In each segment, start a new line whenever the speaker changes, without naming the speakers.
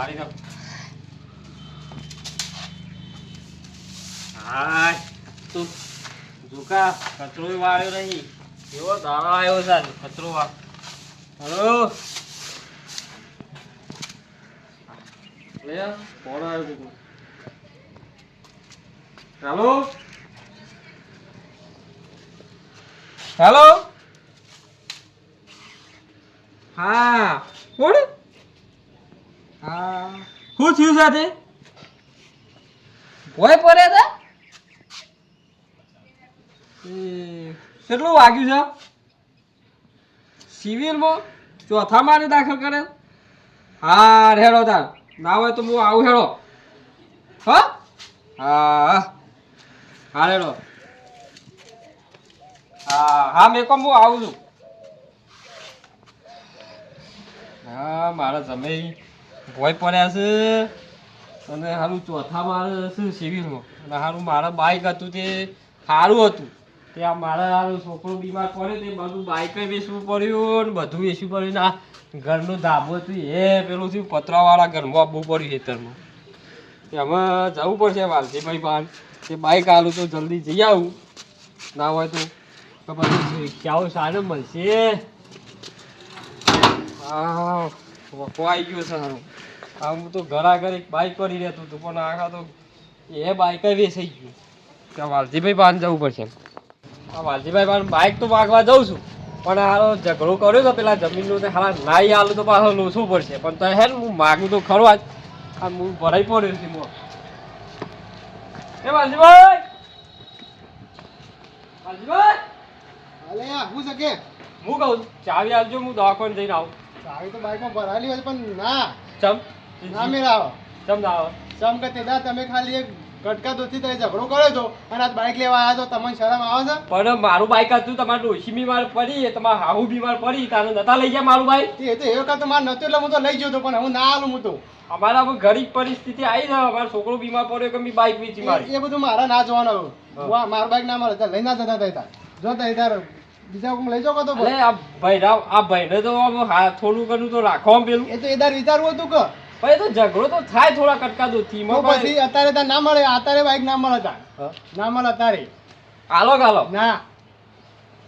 વાળી દો હાય. તું ઝુકા કચરો વાળ્યો નહીં. એવો દાડો આવ્યો આજે, કચરો વાળ. હલો. ફોન આવ્યો કોઈનો. હેલો. હેલો. હા. કોણ? હા શું થયું સાથે ભોય પડે હતા કેટલું વાગ્યું છે? સિવિલમાં ચોથા મારે દાખલ કરે હા હેડો તાર. ના હોય તો હું આવું હેડો હા? હા હા હેડો હા હા મેં કોમ હું આવું છું. હા મારા જમે ભોય પડ્યા છે. અને સારું ચોથા મારે છે સિવિલમાં અને સારું મારા બાઇક હતું તે સારું હતું. તે આ મારા હારું છોકરો બીમાર પડ્યો તે બધું બાઇકે વેચવું પડ્યું ને બધું વેચવું પડ્યું ને આ ઘરનું ધાબો હતું એ પેલું થયું પતરાવાળા ઘરમાં આપવું પડ્યું ખેતરમાં એમાં જવું પડશે વાલજીભાઈ પાન. તે બાઇક આલું તો જલ્દી જઈ આવું. ના હોય તો તો પછી ક્યાં સારું મળશે? હા. આવી ગયો છે સારું આ હું તો ઘર એક બાઇક કરી રહેતું હતું પણ આખા તો એ બાઇક વેચાઈ ગયું. ત્યાં વાલજીભાઈ પાન જવું પડશે. આ વાલજીભાઈ પાન બાઇક તો માગવા જઉં છું પણ હારો ઝઘડો કર્યો તો પેલા જમીનનું તે હારા નાઈ આલું તો પાછો લોસવું પડશે. પણ તો હે હું માગું તો ખરો આજ. આ હું ભરાઈ પડ્યો છું મોં. એ વાલજીભાઈ! વાલજીભાઈ!
અલે હું શકે
હું કહું ચાવી આવજો હું દવાખાને જઈને આવું.
ચાવી તો બાઈકમાં ભરાયેલી હોય પણ ના.
ચમ?
ના મેળાવો.
ચમ ના
ચમ કે તેદા તમે ખાલી એક ગટકા દોથી તમે ઝઘડો કર્યો છો અને આ બાઈક લેવા આવ્યા છો તમને શરમ આવે છે?
પણ મારું બાઈક હતું તમારે ડોશી બીમાર પડી તમારે હાહુ બીમાર પડી તારે નતા લઈ ગયા મારું બાઇક
એ તો એ વખત તો મારે નતું એટલે હું તો લઈ ગયો હતો પણ હું ના આલું હું તો.
અમારા ગરીબ પરિસ્થિતિ આવી જાય અમારો છોકરો બીમાર પડ્યો કે મેં બાઈક વેચી મારી?
એ બધું મારા ના જોવાનું. મારું બાઈક ના તો લઈ ના જતા હતા. જો તો તાર બીજા કોક લઈ જાવ તો
અલે આ ભાઈ આ ભાઈને તો થોડું ઘણું તો રાખો આમ પેલું.
એ તો એદાર વિચારવું હતું કે.
ભાઈ તો ઝઘડો તો થાય થોડા કટકા દોથી
તો પછી અત્યારે તા ના મળે અત્યારે બાઈક ના મળે તા ના મળે અત્યારે.
હાલો ગાલો
ના.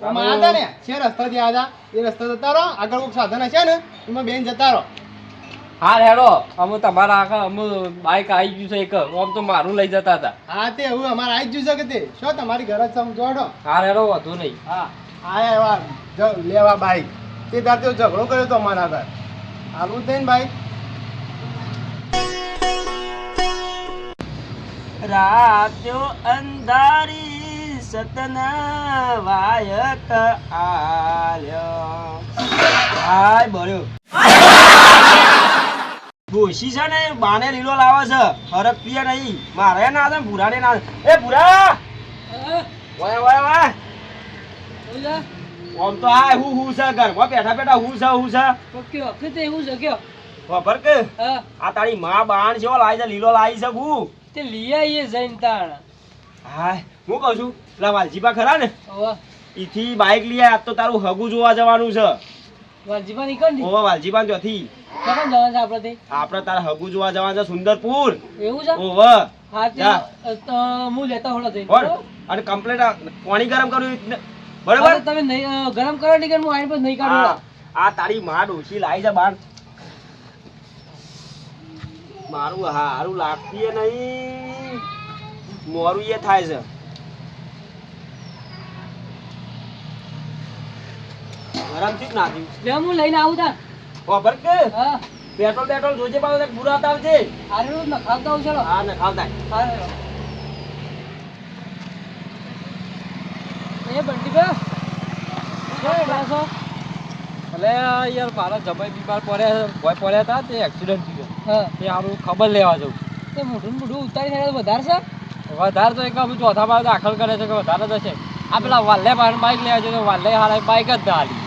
આમાં આદા ને છે રસ્તાથી આદા એ રસ્તા જતા રહો. આગળ કોઈક સાધન છે ને એમાં બેન જતા રહો.
હા હેડો. અમે તમારા આખા અમે બાઈક આવી ગયું છે એક. આમ તો મારું લઈ જતા હતા.
હા તે હવે અમારે આવી ગયું છે કે તે? શું તમારી ઘરે જ સમજોડો
હા હેડો વધુ નહીં.
હા. આયા એવા લેવા બાઈક તે દાતે ઝઘડો કર્યો તો અમારા ઘર. આવું થઈને બાઈક
રાત્યો અંધારી સતના વાયક આલ્યો. હાય બર્યો ડોશી છે ને બાને લીલો લાવે છે. ફરક પીએ નહીં. મારે ના ભૂરા ભૂરાને ના એ ભૂરા! વાય વાય વાય. આમ તો આ હું હું છે ઘરમાં બેઠા બેઠા હું છે હું છે. ખબર કે? આ તારી માં બાણ છે લાવી છે લીલો લાવી છે હું હાય હું કહું છું પેલા વાલજીબા ખરા ને? ઈથી બાઈક લઈ આજ તો તારું હગું જોવા જવાનું છે. ઓવા વાલજીબા છે આપણે તારા હગુ જોવા જવાનું છે સુંદરપુર. એવું છે? તો હું લેતા જા. જઈ અને કમ્પ્લેટ પાણી ગરમ કર્યું બરાબર?
તમે નહીં, ગરમ કરો નહીં કે હું આઈ પર નહીં કાઢું.
આ તારી માં ડોશી લાવી જા બાર. મારું હારું લાગતી નહીં. મોરું એ થાય છે. ગરમથી જ નાખ્યું
લે હું લઈને આવું તા
ખબર કે?
હા.
પેટ્રોલ પેટ્રોલ જોજે પાછો બુરા આવજે
હારું નખાવતા આવું ચલો
હા ને ખાવતા
એ બંટી ભાઈ શું બેઠા છો?
એટલે યાર મારા જમાઈ બીમાર પડ્યા ભોય પડ્યા હતા તે એક્સિડન્ટ થયો.
હા.
તે આનું ખબર લેવા જવું
તે મોઢું મોઢું ઉતારી તો વધારે છે?
વધારે તો એક આમ ચોથા માં દાખલ કરે છે કે વધારે છે. આ પેલા વાલ્લે પાસે બાઈક લેવા છે તો વાલ્લે હારા બાઇક જ ના હાલી.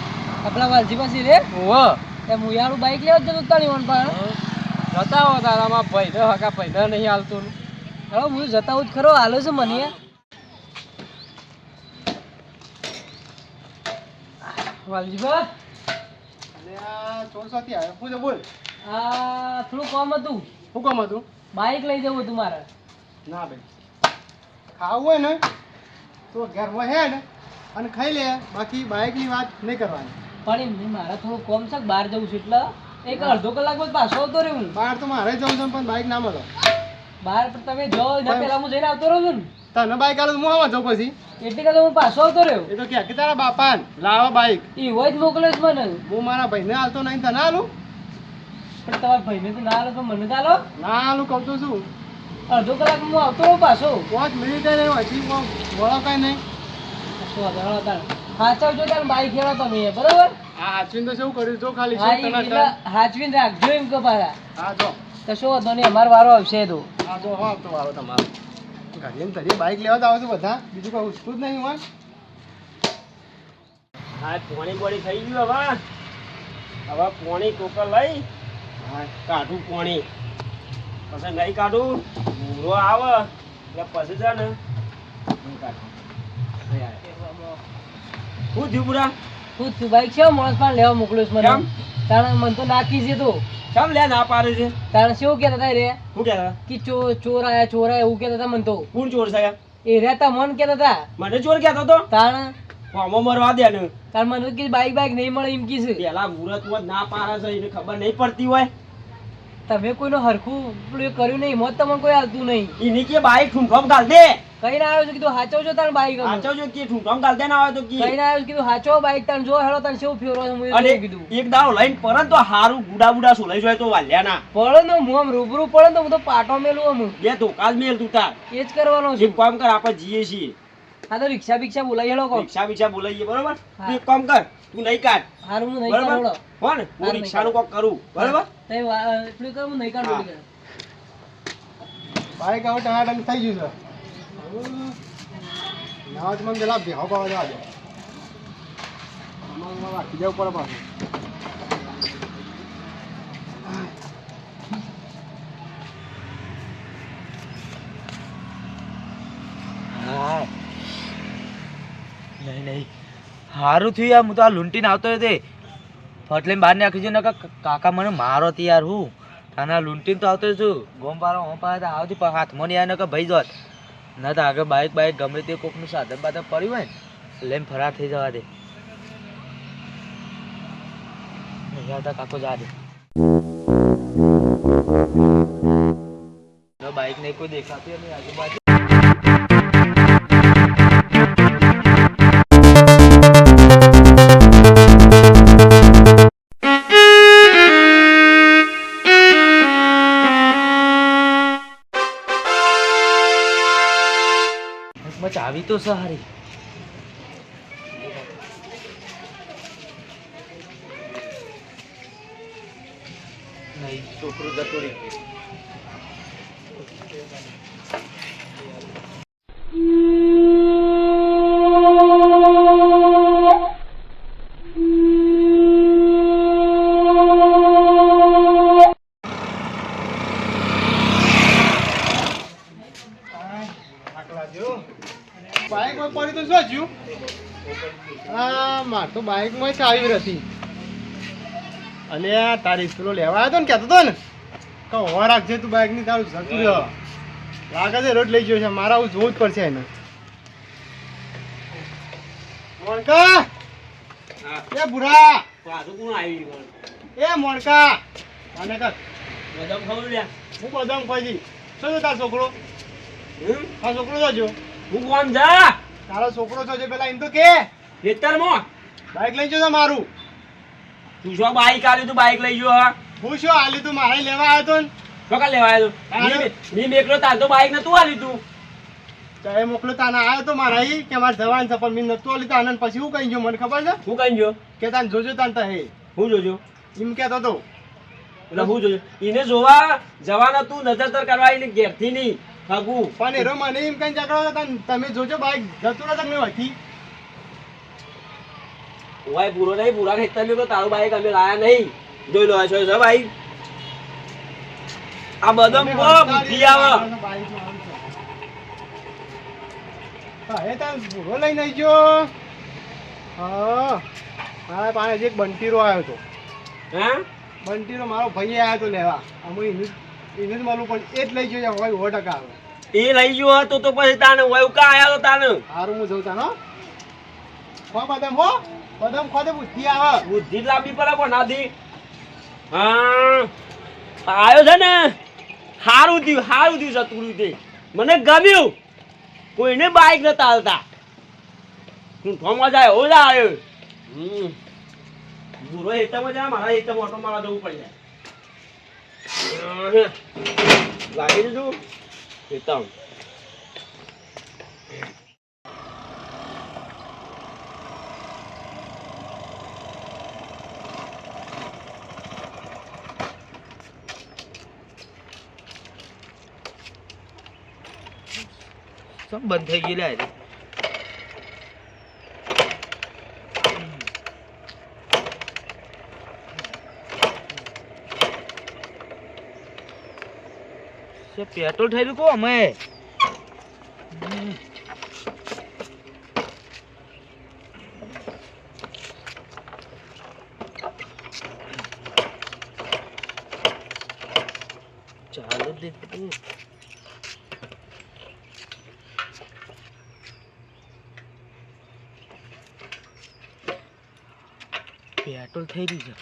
પેલા વાલજી પાસે રે?
ઓહો.
તે મુયાળું બાઈક લેવા જતો ઉતારી વન પણ.
જતા હો તારામાં ભાઈ હકા ભાઈ નહીં હાલતું.
હવે હું જતા હું જ ખરો હાલો છે મને. વાલજીભાઈ
ચોરસાથી આવ્યો. હું બોલ.
આ થોડું કામ હતું.
શું કામ હતું?
બાઈક લઈ જવું હતું મારે.
ના ભાઈ. ખાવું હોય ને તો ઘરમાં ને અને ખાઈ લે. બાકી બાઇકની વાત નહીં કરવાની.
પણ એમ મારે થોડું કોમ છે બહાર જવું છે એટલે એક અડધો કલાક બાદ પાછો આવતો રહ્યો હું
બહાર તો મારે જવું છે પણ બાઇક ના મળે.
બહાર તમે જાઓ એના પહેલા હું જઈને આવતો રહ્યો છું ને.
તને બાઈક આલો હું આવા જાઉં પછી?
એટલે કે હું પાછો આવતો રહ્યો.
એ તો કે તારા બાપા લાવો બાઈક
એ હોય જ મોકલ્યો છે મને.
હું મારા ભાઈને હાલતો નહીં તને હાલું?
પણ તમારા ભાઈને તો ના આલો તો મને તો
ના હાલું કહું તો શું?
અડધો કલાક હું આવતો રહું પાછો.
પાંચ મિનિટે નહીં હજી વળો કઈ નહીં.
શું. હાચવજો તાણ બાઈક હેરો તમે બરોબર?
હાચવીને તો શું કર્યું? જો ખાલી શું
હાચવીને રાખજો એમ કે પાછા.
હા જો.
કશો વાંધો નહીં અમારો વારો આવશે તો.
હા જો હા તો વારો તમારો. ઘડીએ ને બાઇક લેવા તો આવો છો બધા. બીજું કોઈ ઉઠતું જ નહીં હોય.
હા પોણી પોણી થઈ ગયું હવે. હવે પોણી કોકર લઈ.
હા.
કાઢું પોણી. પછી નહીં કાઢું મૂળો આવે. એટલે પછી છે ને કાઢું. શું થયું પૂરા
તું તું બાઈક છે માણસ પણ લેવા મોકલ્યો? મને? તાણે મન તો નાખી છે તો.
કેમ લે ના પાડે છે?
તાણે શું કહેતા હતા રે?
શું કહેતા
કે ચો ચોર આયા ચોર આયા એવું કહેતા હતા મન તો.
કોણ ચોર છે
એ રહેતા મન કહેતા હતા.
મને ચોર કહેતો તો
તાણે
ફોમો મરવા દે ને.
તાર મને કે બાઈક બાઈક નહીં મળે એમ કીધું
પેલા મુહૂર્તમાં ના પાડે છે એને ખબર નહીં પડતી હોય.
તમે કોઈનો હરખું એ કર્યું નહીં મોત તમને કોઈ હાલતું નહીં.
એની કે બાઈક ઠૂંઠમ ગાલ દે.
કઈ ના આવ્યો કીધું હાચો જો તાર બાઈક
હાચો જો કે ઠૂંઠમ ગાલ દે ના આવે તો
કઈ ના આવ્યો કીધું હાચો બાઈક તાર જો હેડો તાર શું ફેરો છે હું
અને
કીધું.
એક દાવ લઈને પરત તો હારું ગુડા બુડા સુલાઈ જોય તો વાલ્યા ના
પડે ને હું આમ રૂબરૂ પડે તો હું તો પાટો મેલું હું
બે ધોકા જ મેલ તું તાર.
એ જ કરવાનો છે.
કામ કર આપણે જીએ છીએ.
આ તો રિક્ષા બિક્ષા બોલાવી કોક.
રિક્ષા બિક્ષા બોલાવીએ બરોબર?
હા.
તું એક કામ કર તું નહીં કાઢ.
હારું હું નહીં
બરોબર?
કાઢો
હો ને હું
રિક્ષા
નું કોક કરું. બરોબર?
તે એટલું કર હું નહીં કાઢું
હા.
કહો ટનાટન થઈ ગયું છે. નાવા જ મને પેલા ભેહો પાવા આમાં આમાં રાખી જવું પડે પાછું.
નહીં. સારું થયું યાર, હું તો આ લૂંટીને આવતો તે ફટ બહાર નાખી છે કાકા મને મારો હતી યાર હું. આ લૂંટીને તો આવતો છું. ગોમ પારો પાડે, તો આવતી પણ હાથમાં નહીં આવે ને કે ભાઈ જોત. ના તો આગળ બાઇક બાઇક ગમે તે કોકનું સાધન બાધન પડ્યું હોય ને, લઈને ફરાર થઈ જવા દે. કાકો જા દે. બાઇક નહીં કોઈ દેખાતી આજુબાજુ. માં ચાવી તો સારી નહીં છોકરું જતો રહી
આકલા જેવું. બાઇકમાં પડી તો શું થયું? આ માર તો બાઇકમાં ચાવી નથી અને આ તારી સ્કૂલો લેવા આવ્યો ને કહેતો હતો ને કે હોવા રાખજે તું બાઇકની તારું જતું રહ્યો. લાગે છે રોડ લઈ ગયો છે મારા આવું જોવું જ પડશે એને. મોણકા! એ બુરા
કોણ આવી
એ મોણકા! અને કર.
બદામ ખાવું લ્યા
હું બદામ ખોજી શું તારો છોકરો? આ છોકરો જોજો
હું કોણ જા
તારો છોકરો છો જે પેલા એમ તો કે?
ખેતરમાં?
બાઇક લઈ જજો મારું.
તું શું બાઈક આવ્યું તું? બાઈક લઈ જો હા?
શું હાલી તું? મારે લેવા આવ્યો તો
શું લેવા આવ્યો
મેં
મી મેકલો તાર તો બાઈક નતું આલ્યું તું.
ચાહે મોકલો તાને આવ્યો તો મારા કે મારે જવાનું છે પણ મેં નતું આલી તો આનંદ પછી હું કહી ગયો? મને ખબર છે?
હું કહી ગયો?
કે તાને જોજો તાન તો હે.
હું જોજો.
એમ કહેતો તો.
એટલે હું જોજો. એને જોવા જવાના તું નજર તર કરવા એને ઘેરથી નહીં. હગું
પણ એરો મને એમ કઈ તાન તમે જોજો બાઈક જતું રહેતા મેં હતી
ઓય પૂરો નહીં પૂરા ખેતર તો તારું બાઈક અમે લાયા નહીં. જોઈ લો છો ભાઈ? બાઈક આ બદામ કો બુદ્ધિ આવે.
હે તાન ભૂરો લઈને આવી જો હા. મારા પાસે એક બંટીરો આવ્યો હતો.
હે?
બંટીરો મારો ભાઈ આવ્યો તો લેવા. અમે એને એને જ માલું પણ એ જ લઈ છે હોય સો ટકા આવે.
એ લઈ ગયો હતો તો પછી તાને હોય કા આયા તો તાને?
સારું હું જઉં તાનો ખો બદામ હો. બદામ ખો દે બુદ્ધિ આવે.
બુદ્ધિ જ લાવવી પડે પણ આધી હા. આયો છે ને? સારું થયું સારું થયું સતુરું તે. મને ગમ્યું. કોઈને બાઈક નતા હાલતા. હું થોમાં જાય હો જાય હમ. બુરો હેઠામાં જાય મારા હેઠામાં ઓટો મારા જવું પડી જાય. લાગી દીધું હેઠામ
સબ બંધ થઈ ગયેલા છે પેટ્રોલ થઈ રહ્યું કો અમે. ચાલો દે પેટ્રોલ થઈ રહ્યું છે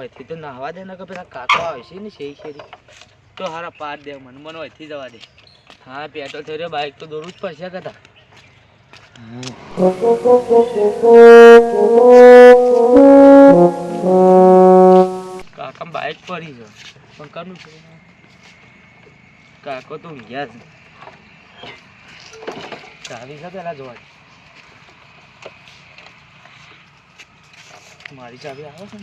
ઓયથી તો નાહવા દે ને કે પેલા કાકા આવશે ને શેરી શેરી. તો હારા પાર દે મને મને ઓયથી જવા દે. હા, પેટ્રોલ થઈ રહ્યો બાઇક તો દોરવું જ પડશે કદા કાકા બાઇક પડી છે. પણ કરનું છે. કાકો તો ઊંઘ્યા છે ચાવી છે પેલા જોવા. મારી ચાવી આવે છે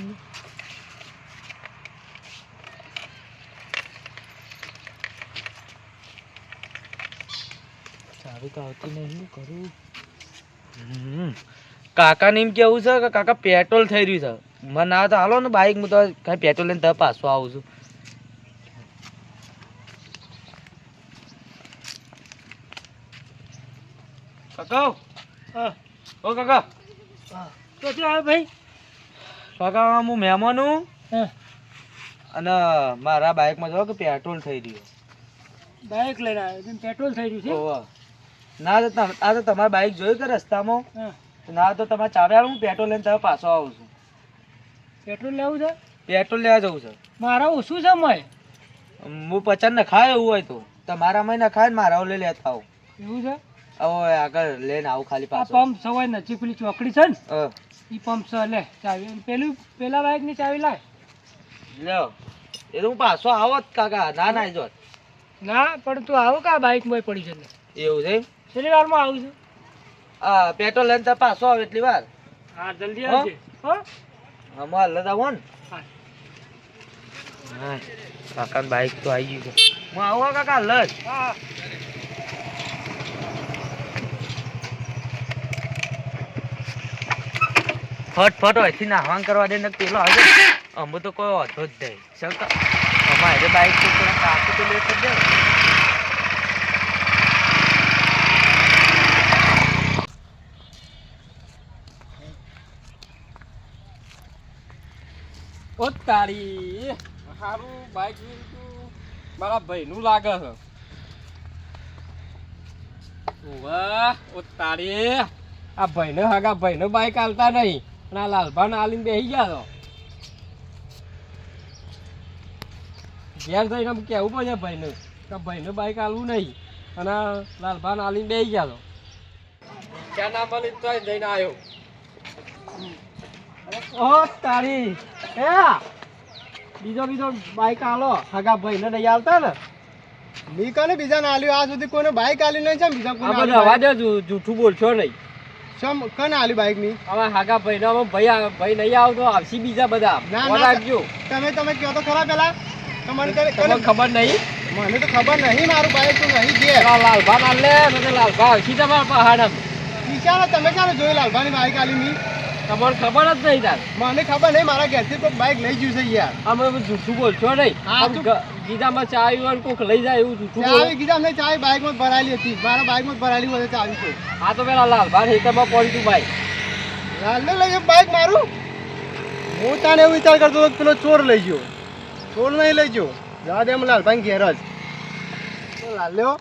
ચાવી તો આવતી નહીં કરું. કાકાને એમ કેવું છે કે કાકા પેટ્રોલ થઈ રહ્યું છે. મને ના તો હાલો ને બાઈક હું તો કઈ પેટ્રોલ લઈને તરત પાછો આવું છું. કાકા ઓ કાકા.
તો ભાઈ?
કાકા હું મહેમાન છું અને મારા બાઇકમાં જો કે પેટ્રોલ થઈ રહ્યું.
બાઇક લઈને આવ્યો પેટ્રોલ થઈ રહ્યું
ઓવા. ના તો આ તો તમારે બાઇક જોયું કે રસ્તામાં? ના તો તમારે ચાવી આવે હું પેટ્રોલ લઈને તમે પાછો આવું છું.
પેટ્રોલ લેવું છે?
પેટ્રોલ લેવા જવું છે.
મારા ઓછું છે મય.
હું પચાસ નખાય એવું હોય તો. તમારા મય નખાય ને મારા લઈ લેતા આવું.
એવું છે?
હવે આગળ લઈને આવું ખાલી પાછો.
પંપ સવાય નજીક પેલી ચોકડી છે ને? એ પંપ છે લે ચાવી. પેલું પેલા બાઇકની ચાવી લાય.
લ્યો. એ તો હું પાછો આવો જ કાકા. ના ના જો.
ના પણ તું આવો કા બાઇકમાં પડી છે
એવું છે
કેટલી વારમાં આવું છું?
આ પેટ્રોલ લઈને પાછો આવો એટલી વાર.
હા જલ્દી? આવજે. હો?
આમાં હલ્લે આવો ને
હા.
કાકા બાઈક તો આવી ગયું હું આવું કાકા હલ્લે
હા.
ફટ ફટ હોયથી નાહવાન કરવા દે ને પેલો આવે અમે તો કોઈ વાંધો જ નહીં. ચાલ અમારે બાઈક તો કાકુ તો લેતો જ
ઓ તારી સારું બાઈક મારા ભાઈનું લાગે છે. તારી આ ભાઈને હગા, ભાઈને બાઈક હાલતા નહીં. અને આ લાલભાન હાલીને બેસી ગયા તો ઘેર થઈને આમ કહેવું પડે ભાઈને? કે ભાઈને બાઈક હાલવું નહીં. અને લાલભાન હાલીને બેસી ગયા તો ક્યાં ના મળી જઈને આવ્યો. ઓ તારી. એ બીજો બીજો બાઈક આલો. હગા ભાઈને નહીં આવતા ને.
મી કોને બીજા ને આલ્યું. આ સુધી કોઈને બાઈક આલી નહીં. છે બીજા કોઈને આલ્યું
અવાજ જ જૂઠું બોલશો નહીં.
સમ કને આલી બાઈકની?
હવે હાગા ભાઈ ના ભાઈ ભાઈ નહીં આવતો. આવશે બીજા બધા.
ના,
રાખજો.
તમે તમે કહો તો ખરા પેલા? તમારે કને-
તમને ખબર નહીં?
મને તો ખબર નહીં મારું બાઈક તો નહીં
પેલા લાલભા ના લે મને લાલભા આવશે તમારા પહાડ
વિચારો તમે ચાલો જોઈ લાલભાની બાઈક આલી મી
તમને ખબર જ નહીં તાર.
મને ખબર નહીં મારા ઘેરથી કોઈ બાઇક લઈ ગયું છે યાર.
અમે જૂઠું બોલશો નહીં.
હા,
ગીધામાં ચાવી હોય કોક લઈ જાય એવું જૂઠું.
ચાવી કીધા મેં ચાવી બાઈકમાં જ ભરાયેલી હતી. મારા બાઈકમાં જ ભરાયેલી હોય ચાવી તો
આ તો પેલા લાલભા હેતરમાં પડી તું લાલ
લાલને લઈ બાઇક મારું. હું તાને એવું વિચાર કરતો હતો પેલો ચોર લઈ ગયો. ચોર નહીં લઈ ગયો. જવા દે એમ લાલભાઈ ઘેર જ. લાલ્યો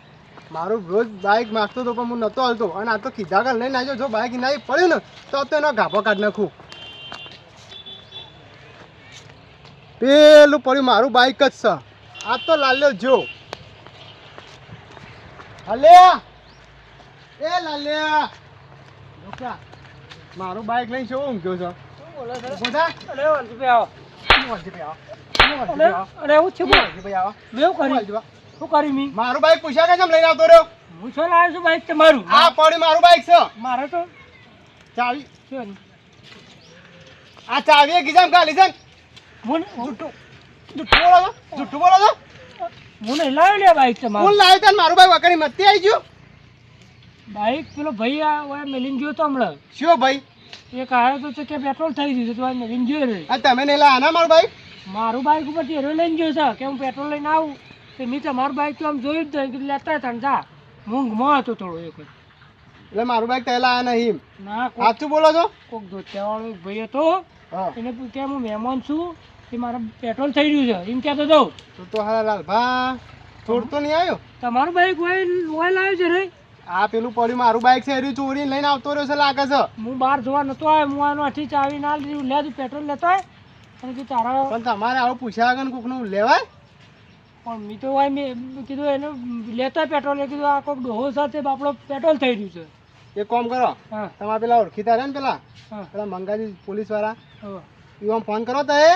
મારું રોજ બાઈક માગતો હતો પણ હું નહોતો હાલતો. અને આ તો કીધા કાલ લઈને આવ્યો જો બાઈક ના પડ્યું ને તો તો એનો ગાભો કાઢ નાખું. પેલું પડ્યું મારું બાઇક જ છે. આ તો લાલ્યો જો. હલ્યા એ લાલ્યા! મારું બાઈક લઈને શું ઊંઘ્યો છો? ઊભો
અરે
હું
છું બોલ. મેં કર્યું. શું કરી મી?
મારું બાઈક પૂછ્યા કે કેમ લઈને આવતો રહ્યો?
હું છો લાવ્યો છું બાઈક તમારું
આ પડી મારું બાઈક છે.
મારે તો
ચાવી.
શું
આ ચાવી ગીજામ ખાલી છે?
હું
જુઠ્ઠું. જુઠ્ઠું બોલો છો? જુઠ્ઠું બોલો છો?
હું નહીં લાવ્યો લે બાઈક
હું
તમારું
લાવ્યો તને મારું બાઈક વકરી મતી આવી ગયું.
બાઈક પેલો ભાઈ આ ઓય મેલીને ગયો તો હમણાં.
શું ભાઈ?
એક આવ્યો તો કે પેટ્રોલ થઈ ગયું તો મેલીન ગયો રે
તમે નહીં લાવ્યા ના મારું બાઈક
મારું બાઈક ઉપર હેરો લઈને ગયો છે. કે હું પેટ્રોલ લઈને આવું? તો મેં તમારું બાઈક તો આમ જોયું જ નહીં. કીધું લેતા હતા ને જા. મૂંઘમાં હતો થોડો એક.
એટલે મારું બાઈક પહેલા આ નહીં
ના
સાચું બોલો છો?
કોક ધોતિયાવાળો એક ભાઈ હતો.
હા.
એને પૂછ્યા કે હું મહેમાન છું? કે મારે પેટ્રોલ થઈ રહ્યું છે. એમ કહેતો હતો.
તો તો હાલા લાલભા છોડતો નહીં આવ્યો?
તમારું બાઈક ઓઇલ ઓઇલ આવ્યું છે રે.
આ પેલું પડ્યું મારું બાઈક છે એરી ચોરી લઈને આવતો રહ્યો છે લાગે છે.
હું બહાર જોવા નતો આવ્યો. હું આનો અઠી ચાવી ના લીધું. લે પેટ્રોલ લેતો હોય અને કે તારા
પણ તમારે આવું પૂછ્યા વગર કોકનું લેવાય?
પણ મેં તો ભાઈ મેં કીધું એને લેતા પેટ્રોલ એ કીધું આ કોઈક ડોહો સાથે આપણો પેટ્રોલ થઈ રહ્યું છે.
એક કામ કરો તમારા પેલા ઓળખીતા રહ્યા ને પેલા? પેલા મંગાજી
પોલીસવાળા
એવા ફોન કરો તો એ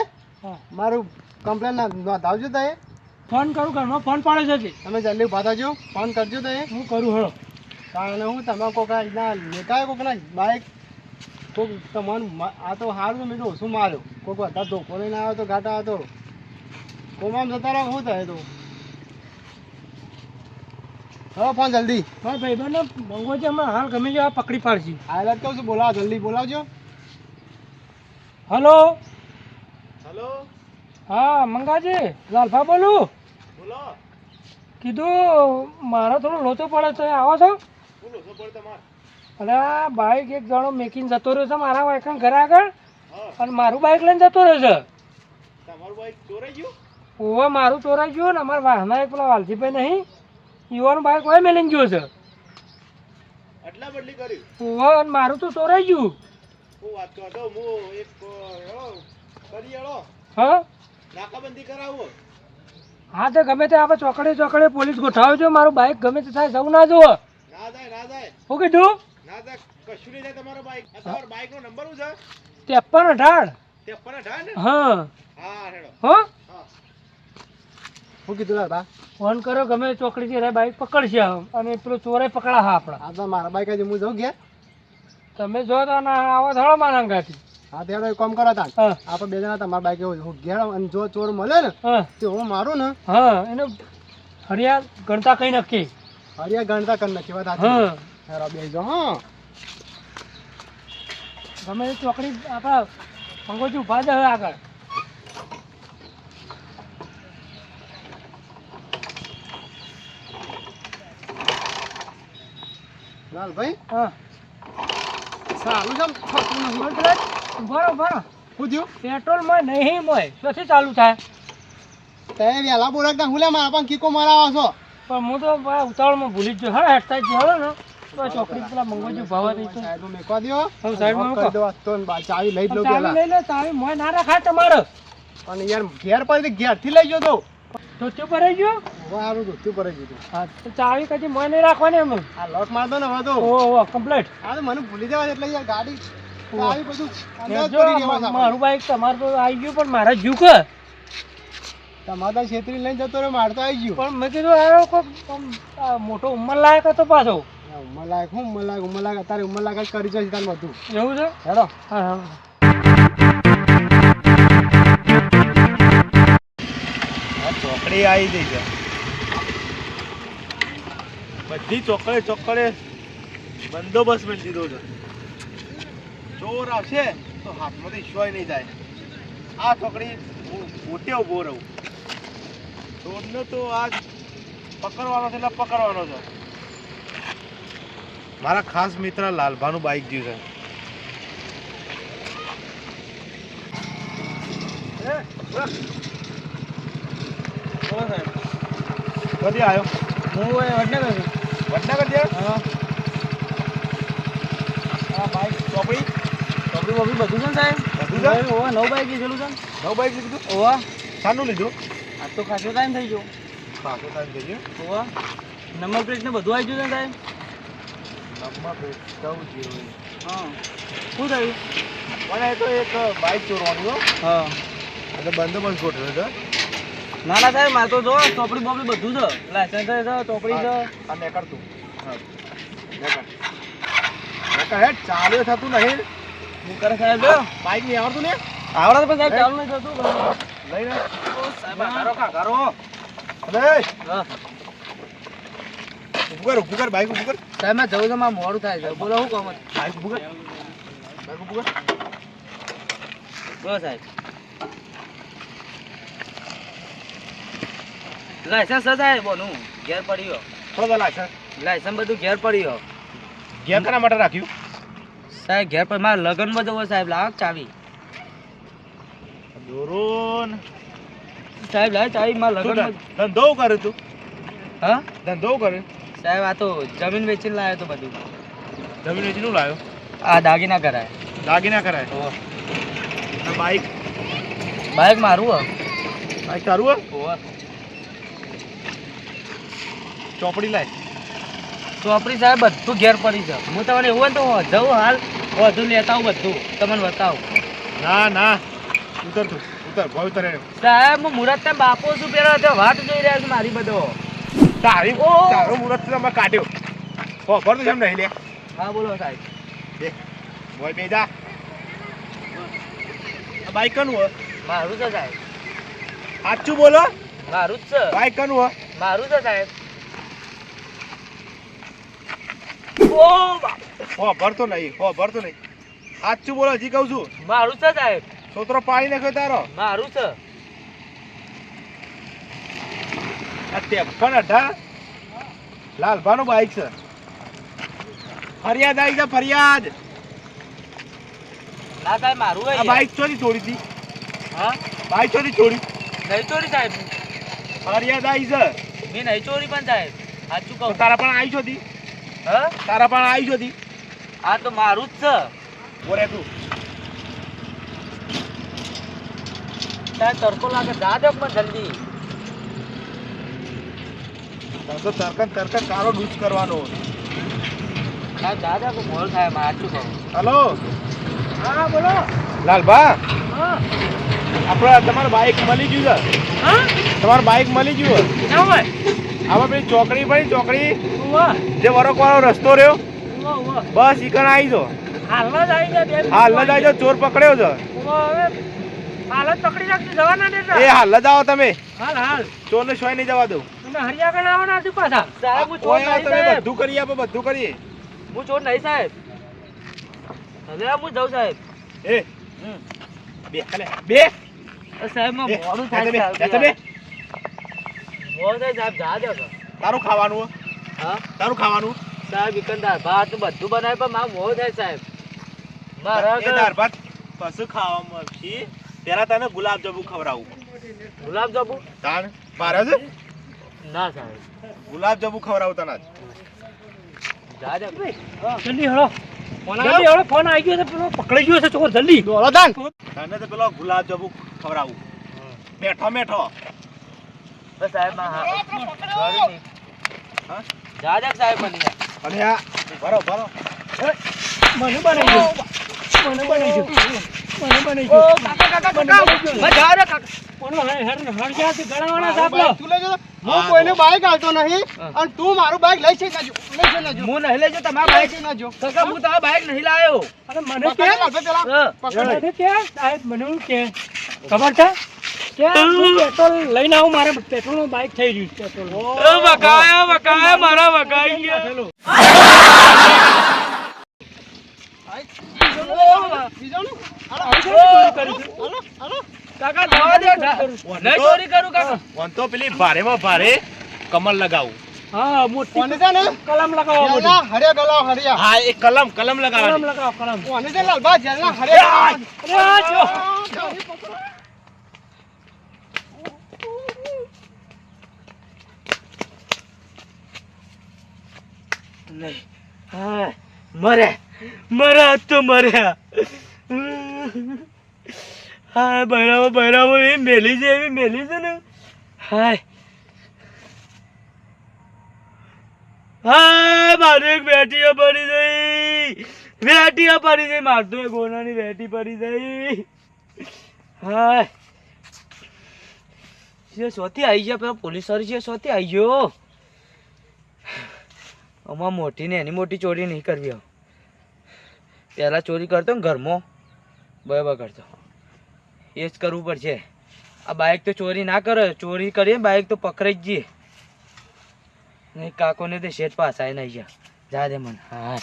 મારું કમ્પ્લેન નોંધાવજો તો એ
ફોન કરું ઘરમાં ફોન પાડે છે
તમે જલ્દી ઊભા થજો ફોન કરજો તો એ
હું કરું હળો
કારણ હું તમે કોઈક ના લેતા કોકના બાઈક કોઈક તમારું આ તો સારું મેં તો ઓછું માર્યો. કોઈક વધારે ધોકો લઈને આવ્યો તો ઘાટા હતો. કોમામ જતા રહો શું થાય તો. હવે ફોન જલ્દી.
મારા ભાઈબંધને મંગો છે હમણાં હાલ ગમે છે પકડી પાડશે.
હાઈલાઇટ કહું છું બોલાવો જલ્દી બોલાવજો.
હલો?
હલો?
હા મંગાજી લાલભા બોલું?
બોલો.
કીધું મારે થોડો લોચો પડે તો આવો છો? અરે આ બાઈક એક જણો મેકિંગ જતો રહ્યો છે મારા વાયકણ ઘરે આગળ. અને મારું બાઈક લઈને જતો રહ્યો છે.
તમારું બાઈક ચોરાઈ ગયું?
ઓવે મારું ચોરાઈ ગયું ને અમારા વાહના એક પેલા વાલજીભાઈ નહીં યુવાનું બાઈક હોય મેલીને ગયો છે.
બદલી
ઓવે મારું તો ચોરાઈ ગયું.
હું વાત કરતો હું એક કરી હેળો
હા?
નાકાબંધી કરાવો
હા તો ગમે તે આપણે ચોકડે ચોકડે પોલીસ ગોઠાવજો મારું બાઈક ગમે તે થાય જવું ના જુઓ.
ના જાય ના જાય
શું કીધું?
ના જાય કશું નહીં તમારો બાઈક. તમારો બાઈક નો નંબર શું છે?
ત્રેપન અઢાર.
ત્રેપન અઢાર ને?
હા.
હા હેડો.
હો?
હા. શું કીધું બા.
ફોન કરો ગમે ચોકડી ચોકડીથી બાઈક પકડશે અને પેલો ચોરે પકડા હા આપણા.
આ તો મારા બાઈક આજે હું જઉં ગયા
તમે જો તો ના આવો થોડો મારા અંગાથી.
હા તે એક કામ કરો તા આપણે બે જણા તમારા બાઈક હું ઘેર અને જો ચોર મળે ને તે હું મારું ને.
હા એને હરિયા ગણતા કઈ નક્કી.
હરિયા ગણતા કઈ નક્કી વાત
હા.
બે જો હા.
ગમે ચોકડી આપણા પંગોજી ઊભા જ હવે આગળ.
લાલભાઈ.
હા.
સારું છે થતું નથી
પેલા બરો બરો
શું થયું?
પેટ્રોલમાં નહીં મોય ક્યાંથી ચાલુ થાય?
તે વહેલા બોલાવતા હું લે મારા પણ કીકો મરાવા છો.
પણ હું તો ઉતાવળમાં ભૂલી જ ગયો. હા હેઠતા જ હળો ને. ચોકડી પેલા મંગોજી ઊભા રહી તો.
સાહેબ મેકવા દ્યો.
હવે સાઈડમાં
કરી દો તો બા- ચાવી લઈ લો પેલા.
ચાવી લઈ લે ચાવી મોય ના રાખા તમારે.
અને યાર ઘેર પર ઘેરથી લઈ ગયો તો.
ધોત્યું ભરાઈ ગયું?
વારું ધોતું ભરાઈ ગયું
હા તો ચાવી કદી મને રાખવાની એમ
આ લોટ મારતો ને વાતો ઓ
ઓ કમ્પ્લીટ
આ તો મને ભૂલી જવા એટલે યાર ગાડી ચાવી બધું
મારું બાઈક તમારું તો આવી ગયું પણ મારા જુક
તમારા છેતરી લઈને જતો રહ્યો મારતો આવી ગયું.
પણ મેં કીધું આ કોક મોટો ઉંમર લાયક હતો પાછો.
ઉંમર લાયક હું ઉંમર લાયક ઉમર લાયક અત્યારે ઉમર લાયક કરી જશે તાર બધું.
એવું છે?
હેડો.
હા હા.
લાકડી આવી ગઈ છે. બધી ચોકડે ચોકડે બંદોબસ્ત મેં દીધો છે. ચોર આવશે તો હાથમાંથી શોય નહીં જાય આ ચોકડી મોટે ઊભો રહું. ચોરને તો આજ પકડવાનો છે એટલે પકડવાનો છે. મારા ખાસ મિત્ર લાલભાનું બાઇક ગયું છે. Yeah.
કદી આવ્યો
હું એ વડનગર.
વડનગર છે
હા.
આ બાઈક ચોપડી?
ચોપડી બોપડી બધું છે ને સાહેબ?
બધું છે?
ઓવા નવ બાઈક લીધેલું છે?
નવ બાઈક લીધું?
ઓવા.
શાનું લીધું?
આ તો ખાસો ટાઈમ થઈ ગયો.
ખાસો ટાઈમ થઈ ગયો?
ઓવા. નંબર પ્લેટ ને બધું આવી ગયું છે ને સાહેબ?
નંબર પ્લેટ ચૌદ જીરો
હા. શું થયું?
મને તો એક બાઈક ચોરવાનું હો.
હા.
એટલે બંદોબસ્ત ગોઠવ્યો છે.
ના ના સાહેબ મારે તો જો ચોપડી બોપડી બધું છે. લાયસન્સ છે ચોપડી છે.
અને કરતું હા. ચાલ્યો થતું નહીં.
હું કરે સાહેબ
બાઈક નહીં આવડતું ને?
આવડે તો પણ સાહેબ ચાલુ નહીં થતું.
લઈને
સાહેબ હા.
ઊભું કર. ઉભું કર બાઈક ઉભું કર.
સાહેબ મેં જવું તો મારે મોડું થાય છે. બોલો શું કહો?
બાઈક ઊભું કર. બાઈક ઊભું કર.
બોલો સાહેબ. લાયસન્સ હતા બોનું ઘેર પડ્યો.
થોડો લાયસન્સ?
લાયસન્સ બધું ઘેર પડ્યો.
ઘેર કરવા માટે રાખ્યું?
સાહેબ ઘેર પર લગ્ન લગ્નમાં જવો સાહેબ લાવ ચાવી.
દોરોન
સાહેબ લાવ ચાવી મારા લગ્નમાં
ધંધો કરે તું?
હા?
ધંધો કરે
સાહેબ આ તો જમીન વેચીને લાવ્યો તો બધું.
જમીન વેચીને લાવ્યો
આ દાગીના કરાય.
દાગીના કરાય? ઓ બાઈક?
બાઈક મારું હો.
બાઈક તારું હે? ચોપડી લાય.
ચોપડી સાહેબ બધું ઘેર પડી છે. હું તમને એવું હોય તો જવું હાલ વધુ લેતા આવું બધું. તમને બતાવું.
ના ના. ઉતર તું ઉતર ભાઈ ઉતર
સાહેબ હું મુરત ને બાપો છું પહેરો તો વાત જોઈ રહ્યા છે મારી બધો.
તારી તારો મુરત તો અમે કાઢ્યો. ભર તો જેમ નહીં લે.
હા બોલો સાહેબ.
બે. બોય બે જા. આ બાઈક કનું હે.
મારું છે સાહેબ.
સાચું બોલો.
મારું જ છે.
બાઈક કનું હે.
મારું છે સાહેબ ઓ બા-
હો ભરતો નહીં હો ભરતો નહીં. સાચું બોલો હજી કહું છું.
મારું છે સાહેબ.
છોતરો પાણી નાખ્યો તારો.
મારું છે.
ત્રેપન અઢાર લાલભાનું બાઈક છે. ફરિયાદ આવી છે ફરિયાદ.
ના સાહેબ મારું
આ બાઈક ચોરી છોડી હતી.
હા?
બાઈક ચોરી છોડી
નહીં ચોરી સાહેબ.
ફરિયાદ આવી છે.
મેં નહીં ચોરી પણ સાહેબ. સાચું કહું.
તારા પણ આવી છોતી
હા?
તારા પણ આવી છોતી
આ તો મારું જ છે.
બોરે તું.
સાહેબ તડકો લાગે જા દે પણ જલ્દી.
તારે તો તરકન તરકન કારો ડૂચ કરવાનો.
સાહેબ દાદા દો મોલ થાય માર સાચું કહું
હલો.
હા બોલો.
લાલભા
હા.
આપણે તમારું બાઈક મળી ગયું છે?
હા.
તમારું બાઈક મળી ગયું છે
ના હોય.
આમાં પેલી ચોકડી પડી ચોકડી જે વરક વાળો રસ્તો રહ્યો. બસ ઈ ઈકણ આવી જો
હાલમાં જ આવી જાય બે
હાલ જ આવી ચોર પકડ્યો છે.
હવે હાલત પકડી રાખતી જવા ના દેતા.
એ હાલ જ આવો તમે.
હાલ હાલ.
ચોરને સોય નહીં જવા દઉં
તમે હરિયા ગણ ના પાછા. સાહેબ હું ચોર નહીં
તમે બધું કરીએ આપણે બધું કરીએ.
હું ચોર નહીં સાહેબ. હવે હું જાઉં સાહેબ.
એ.
હમ.
બે બે.
સાહેબ મોડું થાય
તમે, તમે.
મોડું થાય સાહેબ જા દો
તારું ખાવાનું હા. તારું ખાવાનું?
સાહેબ વિકનદાર ભાત બધું બનાવે પણ મારું મોહ થાય સાહેબ. મારા
ભાત પછી ખાવા મળશે. પેલા તને ગુલાબ જાંબુ ખવડાવું.
ગુલાબ જાંબુ?
તાણ મારે છે?
ના સાહેબ.
ગુલાબ જાંબુ ખવડાવું તને.
જા જલ્દી હળો. જલ્દી હળો ફોન આવી ગયો છે પેલો પકડી ગયો છે ચોર જલ્દી. દોડો દાન
તને તો પેલો ગુલાબ જાંબુ ખવડાવું. મેઠો મેઠો.
બસ સાહેબમાં હા.
હા?
સાહેબ મને
અને આ ભરો ભરો.
મને બનાવી ગયો મને બનાવી ગયો મને બનાવી ગયો કાકા કાકા કાકા. બસ જા કાકા. કોનો હે હેર હર ગયા છે ગળાવાળા સાહેબ
તું લઈ
હું કોઈને બાઈક આવતો નહીં અને તું મારું બાઈક લઈ છે નાજો લઈ છે નાજો
હું નહીં લેજો તમારા
લઈ
બાઈક
છે નાજો
કાકા હું? તમારા બાઈક નહીં લાયો. અરે મને
પકડ પકડ.
મને કે સાહેબ મને કે ખબર છે? પેટ્રોલ લઈને આવું મારે પેટ્રોલનું બાઈક થઈ રહ્યું છે પેટ્રોલ વકાયા વકાયા મારા વકાઈ ગયા
બીજો ને
કાકા જવા દે નહીં ચોરી કરું કાકા
વન તો પેલી ભારેમાં ભારે કમર લગાવું
હા મોટી
લગાવ
કલમ લગાવો
હરિયા ગલાવ હરિયા
હા એ કલમ કલમ
કલમ લગાવો કલમ
કોને છે લાલભા જેલના હરિયા
અરે આ જો
નહીં. મરા. મર્યા તો મર્યા હા, બરાબર બરાબર, એ મેલી છે એવી મેલી છે ને. હાય. હા, મારું એક વેટીઓ પડી ગઈ. વેટીઓ પડી ગઈ. મારતો એક ગોનાની બેટી પડી ગઈ. હાય. સોથી આવી ગયા, પેલા પોલીસ વાળી છે સોથી આવી ગયો. આમાં મોટી ને એની મોટી ચોરી નહીં કરવી પહેલાં ચોરી કરતો ને ઘરમાં. બરાબર કરતો. એ જ કરવું પડશે. આ બાઇક તો ચોરી ના કરો. ચોરી કરીએ બાઇક તો પકડાઈ જ જઈએ. નહીં, કાકોને તો શેઠ પાસ આવી નહીં જા દે મને. હા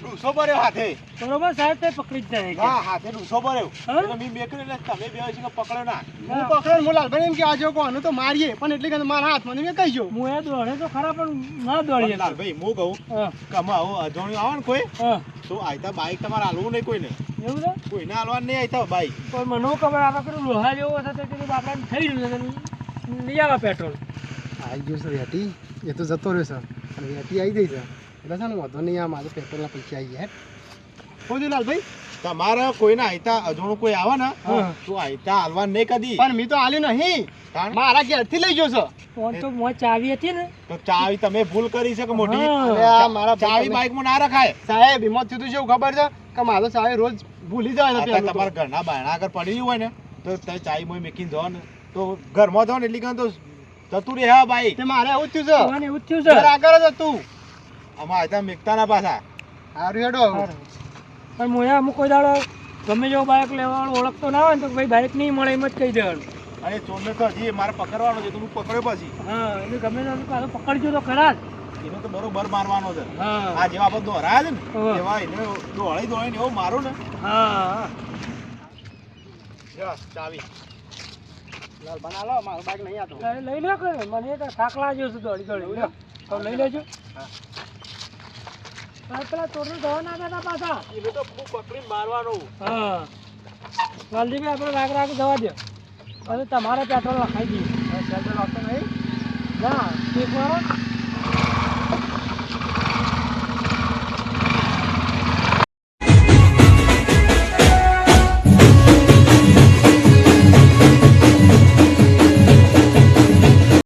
ડૂસો ભર્યો હાથે.
બરોબર સાહેબ તે પકડી જ જાય
હા હાથે ડૂસો ભર્યો? એટલે મી મેકર્યો એટલે તમે બે છે પકડો ના.
હું. પકડો હું લાલભાઈ એમ કે આજો કોનું તો મારીએ પણ એટલી કે મારા હાથમાં મેં કહી ગયો.
હું એ દોડે તો ખરા પણ ના દોડીએ
લાલભાઈ હું કહું
હા.
કે આમાં આવે ને કોઈ? તો આયતા બાઈક તમારે હાલવું નહીં કોઈને?
એવું છે?
કોઈને હાલવાનું નહીં આયતા બાઈક?
પણ મને ખબર આપણે કરું લોહા જેવો હશે કે આપણે થઈ રહ્યું છે લઈ આવે પેટ્રોલ.
આવી ગયો સર વેટી. એ તો જતો રહ્યો સર અને વેટી આવી ગઈ છે. એટલે છે ને વાંધો નહીં આ મારે પેટ્રોલના પૈસા આવી ગયા બોલું
તમારે કોઈને આયતા અજાણું કોઈ આવે ને તો આયતા હાલવાનું નહીં કદી.
પણ મેં તો હાલ્યું નહીં. મારા ઘેરથી લઈ ગયો છો
ફોન તો મોં ચાવી હતી ને.
તો ચાવી તમે ભૂલ કરી છે કે મોટી?
હા.
અરે આ મારા
ચાવી
ભાઈ
ના રખાય.
સાહેબ એમાં થયું છે એવું ખબર છે કે મારો સાહેબ રોજ ભૂલી જાય.
તમારા ઘરના બાયણા આગળ પડી હોય ને તો તમે ચાવી મોય મેકીને જાઓ ને. તો ઘરમાં જાઓ ને એટલી કાં તો જતું રહે હા બાઈક
મારે એવું થયું
છે. એવું થયું છે.
આગળ જ હતું.
આમાં આયતા મેકતા ના પાછા.
હારું હેડો.
પણ મોયા અમુક કોઈ દાડો ગમે જેવો બાઇક લેવાવાળો ઓળખતો ના હોય ને તો ભાઈ બાઇક નહીં મળે એમ જ કહી દેવાનું.
અરે ચોરને તો હજી મારે પકડવાનો છે તો હું પકડ્યો પછી.
હા એટલે ગમે તે પાછો પકડજો તો ખરા જ.
એનો તો બરોબર મારવાનો છે.
હા.
આ જેવા આપણે હરાય છે ને. એવા એને દોડાઈ ને એવો મારો ને.
હા.
ચાવી.
લાલ બનાવો મારો બાઈક નહીં આતો.
લઈ લો મને તો થાક લાગ્યો છે દોડી દોડી. હવે લઈ લેજો. હા. પેલા ચોરને જવા ના દેતા પાછા.
એને તો ખૂબ પકડીને મારવાનો.
હા. વાલજીભાઈ આપણે રાગ રાગ જવા દો. અને તમારે પેટ્રોલ લખાઈ દઈએ.
પેટ્રોલ આપતો નહીં.
ના એક મારો